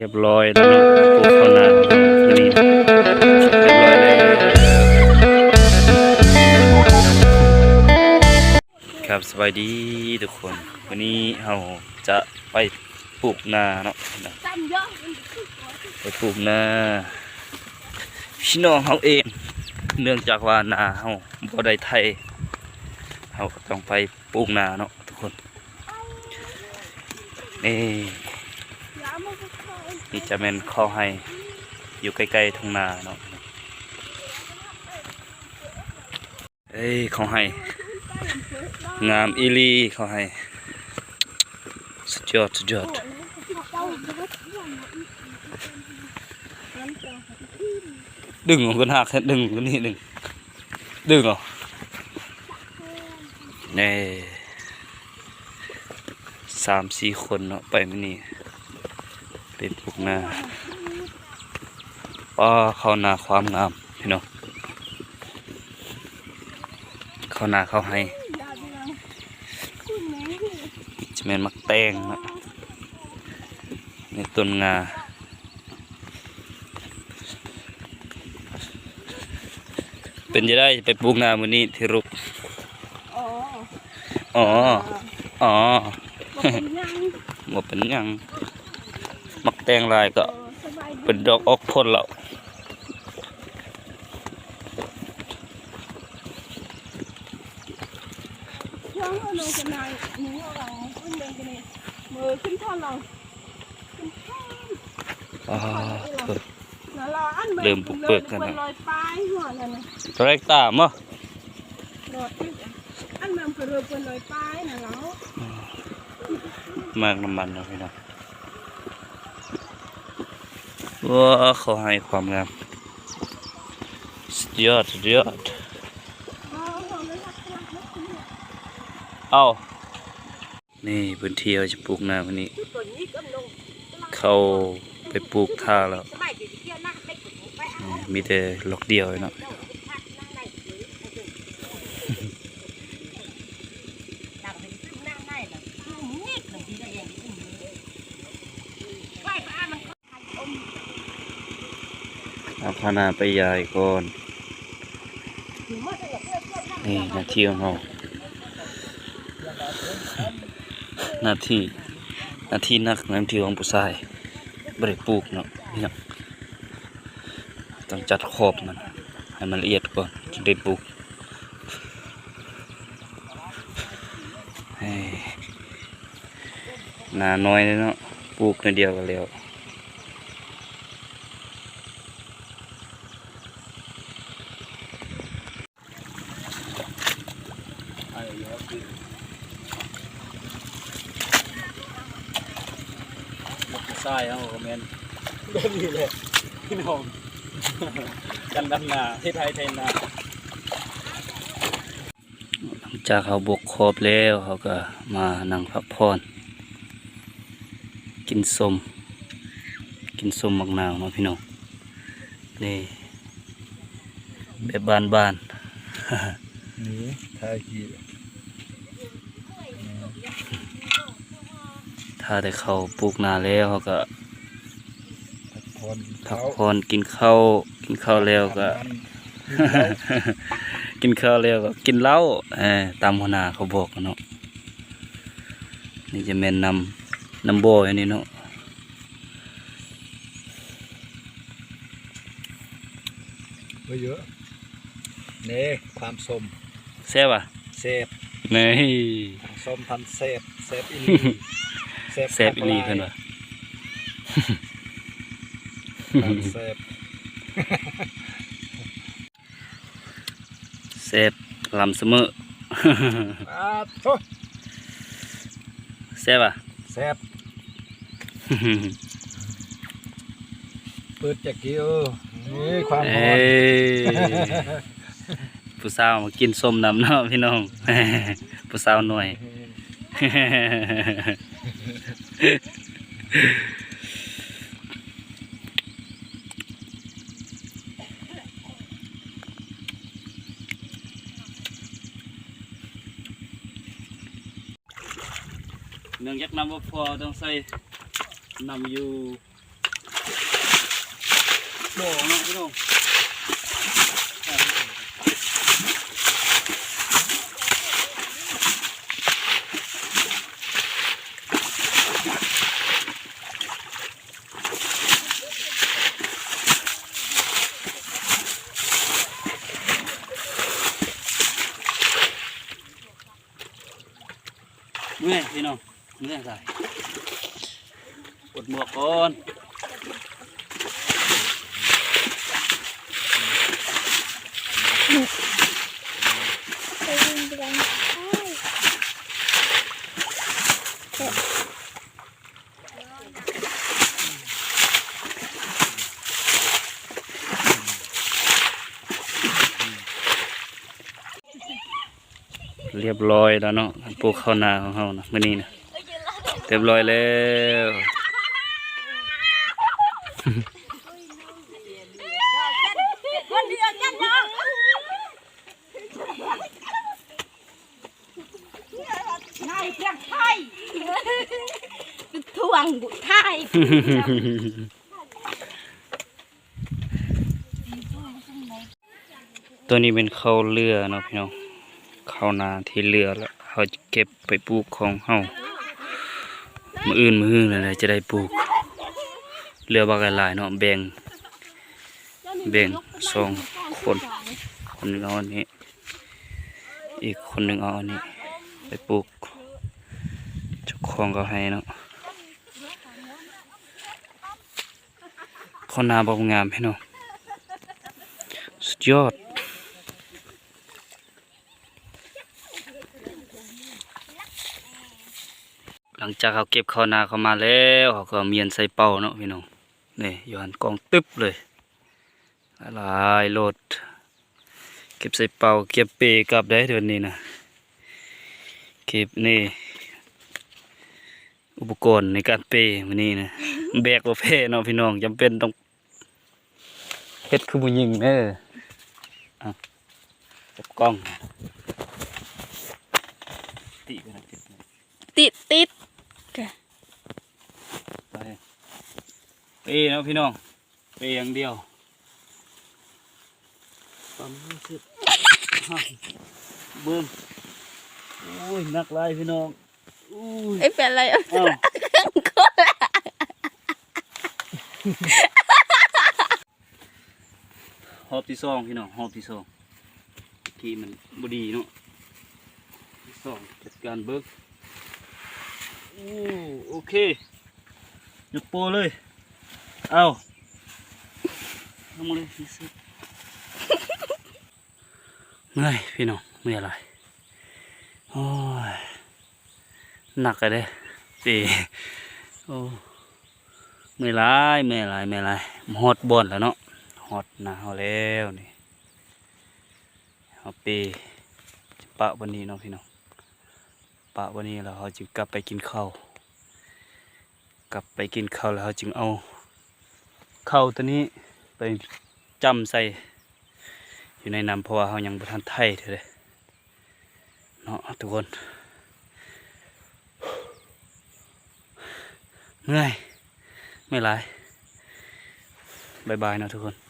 เรียบร้อยแล้วเนาะปลูกข้าวนาตัวนี้เรียบร้อยแล้วครับสบายดีทุกคน วันนี้เราจะไปปลูกนาเนาะไปปลูกนาพี่น้องเขาเอง เนื่องจากว่านาเขาบ่ได้ไทยเขาต้องไปปลูกนาเนาะทุกคนนี่ นี่จะเป็นข้อให้อยู่ใกล้ๆทุ่งนาเนาะเอ้ยเขาให้งามอีลีเขาให้สุดยอดสุดยอดเจ้าจะว่าอย่างนั้นนั้นดึงของคนหักดึงคนนี้ดึงดึงเหรอเนี่สามสี่คนเนาะไปมื้อนี้ เป็นปลูกนาป้าเข้านาความงามพี่น้องเข้านาเข้าให้ยาดีนะคุณแม่ที่จะเป็นมักแตงเนาะในต้นงาเป็นจะได้ไปปลูกนามื้อนี้ที่รุกอ๋อ อ๋อ อ๋อบอกเป็นยังหมดเป็นหยัง มักแตงลายก็เออสบายดีเป็นดอกออกพ่นแล้วช่วงเราจะนายหนูเราขึ้นเดินกันเลยมือขึ้นท่อนเราขึ้นท่อนอ๋อเปิดแล้วเราอันเริ่มปลุกเปิกกันนะลอยปลายหัวนั่นนะตัวแรกตามอะโดดอันมันก็เริ่มเป็นลอยปลายนะแล้วมากน้ำมันเนาะพี่น้อง ว้าเขาให้ความงามสุดยอดสุดยอดอ๋อเราไม่รักรักรักคุณเนี่ยเอานี่พื้นที่เราจะปลูกนาวันนี้ตัวนี้ก็ลงเขาไปปลูกท่าแล้วสบายดีเที่ยวนั่งไปกดไปเอานี่มีแต่ล็อกเดียวเนาะ ดังเป็นขึ้นหน้าง่ายเลยนิดหนึ่งทีละอย่างนี้ไหวพระมันก็ทำอม เอาพานาไปยายก่อนนี่หน้าที่ของเราหน้าที่หน้าที่นักหน้าที่ของผู้ชายบริปลูกเนาะเนี่ยต้องจัดขอบมัน ให้มันละเอียดก่อนจึงได้ปลูกเฮ้ยหนาน้อยเลยเนาะปลูกในเดียวกันแล้ว ใช่ครับผมเมนก็นี่แหละพี่น้องกันดำนาที่ไทยเทนนาหลังจากเขาบกครบแล้วเขาก็มานั่งพักผ่อนกินสมกินสมมักนาวเนาะพี่น้องนี่แบบบานบานนี่ทายกี ถ้าได้เขาปลูกนาแล้วเขาก็พรพักผ่อนกินข้าวกินข้าวแล้วก็ กินข้าวแล้วก็กินเหล้าเออตามหัวหน้าเขาบอกอะเนาะนี่จะแม่นนำนำบ่ออันนี้เนาะไม่เยอะนี่ความสมแซ่บอะเซฟนี่ความสมพันเซฟเซฟอิลี แซ่บอีหลีเพิ่นว่าพันเซฟแซ่บลำเสมออ่าโถแซ่บอะเซฟเปิดจากกี้เออนี่ความหเอ้อนยผู้สาวมากินส้มนำเนาะพี่น้อง ผู้สาวหน่อย เนื่องจากน้ำบ่พอต้องใส่น้ำอยู่ บ่อเนาะพี่น้อง เมื่อยพี่น้องเมื่อยใส่กดหมวกก่อน เรียบร้อยแล้วเนาะปลูกข้าวนาของเฮานะมื้อนี้นะเรียบร้อยแล้วคนเดียวกันเนาะนายเพียงไทยเป็นทวงบุไทยตัวนี้เป็นข้าวเรือเนาะพี่น้อง ข้านาที่เรือแล้วเขาจะเก็บไปปลูกของเฮามืออื่นมืออื่นอะไรจะได้ปลูก เรือบักหลายเนาะแบ่งแบ่งสองคนคนนึงเอาอันนี้ อีกคนหนึงเอาอันนี้ ไปปลูกเจ้าของก็ให้เนาะข้านาบ่งงามพี่น้องสุดยอด งจากเขาเก็บข้าวนาเขามาแล้วเขาก็เมียนใส่เป่าเนาะพี่น้องนี่ย้อนกองตึบเลยละลายโหลด เก็บใส่เป่าเก็บเปกลับได้เดือนนี้นะเก็บนี่อุปกรณ์ในการเปมันนี่นะแบกว่าเพเนาะพี่น้องจำเป็นต้องเฮ็ดคือบุยิงเด้ออะจับกล้อง ติดติดติด ไป เปเนาะพี่น้อง เปอย่างเดียวปั๊มสุดอ้าวเบิ้งโอ้ยหนักหลายพี่น้องอุ้ยไอ้เป็นอะไรอะอ้าวหอบที่สองพี่น้องหอบที่สองเมื่อกี้มันบดีเนาะที่สองจัดการเบิกโอ้โอเคยกโปรเลย เอาลงมาเลยนี่สิเมื่อยพี่น้องเมื่อยอะไรโอ้ยหนักเลยเด้ปีโอ้เมื่อยหลายเมื่อยหลายเมื่อยหลายหอดบอนแล้วเนาะหอดหนาวแล้วนี่เอาปีปะวันนี้เนาะพี่น้องปะวันนี้แล้วเขาจึงกลับไปกินข้าวกลับไปกินข้าวแล้วเขาจึงเอา ข้าตัวนี้ไปจำใส่อยู่ในน้ำเพราะว่าเขายังบ่ทันไทยเท่าเลยเนาะทุกคนเมื่อยไม่หลายบายบายนะทุกคน